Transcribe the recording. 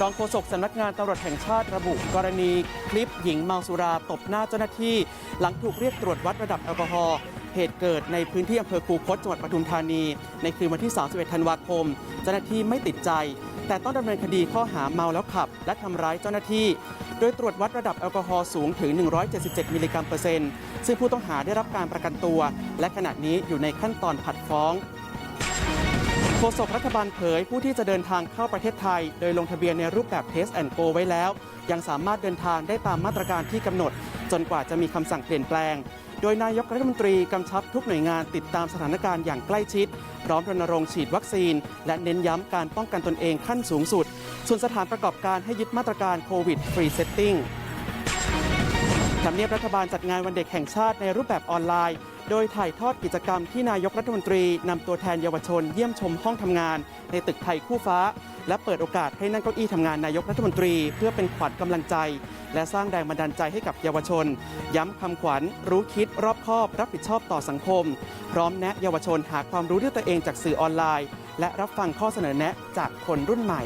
รองโฆษกสำนักงานตำรวจแห่งชาติระบุ กรณีคลิปหญิงเมาสุราตบหน้าเจ้าหน้าที่ หลังถูกเรียกตรวจวัดระดับแอลกอฮอล์เหตุเกิดในพื้นที่อำเภอคูคตจังหวัดปทุมธานี ในคืนวันที่ 31 ธันวาคม เจ้าหน้าที่ไม่ติดใจ แต่ต้องดำเนินคดีข้อหาเมาแล้วขับ และทำร้ายเจ้าหน้าที่ โดยตรวจวัดระดับแอลกอฮอล์สูงถึง 177 มิลลิกรัมเปอร์เซ็นต์ซึ่งผู้ต้องหาได้รับการประกันตัว และขณะนี้อยู่ในขั้นตอนผัดฟ้อง โฆษกรัฐบาลเผยผู้ที่จะเดินทางเข้าประเทศไทย โดยลงทะเบียนในรูปแบบ Test and Go ไว้แล้ว ยังสามารถเดินทางได้ตามมาตรการที่กำหนด จนกว่าจะมีคำสั่งเปลี่ยนแปลง โดยนายกรัฐมนตรีกำชับทุกหน่วยงานติดตามสถานการณ์อย่างใกล้ชิด พร้อมรณรงค์ฉีดวัคซีน และเน้นย้ำการป้องกันตนเองขั้นสูงสุด ส่วนสถานประกอบการให้ยึดมาตรการโควิดฟรีเซตติ้งทำเนียบรัฐบาลจัดงานวันเด็กแห่งชาติในรูปแบบออนไลน์ โดยถ่ายทอดกิจกรรมที่นายกรัฐมนตรีนำตัวแทนเยาวชนเยี่ยมชมห้องทำงาน ในตึกไทยคู่ฟ้า และเปิดโอกาสให้นั่งเก้าอี้ทำงานนายกรัฐมนตรี เพื่อเป็นขวัญกำลังใจ และสร้างแรงบันดาลใจให้กับเยาวชน ย้ำคำขวัญ รู้คิดรอบคอบ รับผิดชอบต่อสังคม พร้อมแนะเยาวชนหาความรู้ด้วยตัวเองจากสื่อออนไลน์ และรับฟังข้อเสนอแนะจากคนรุ่นใหม่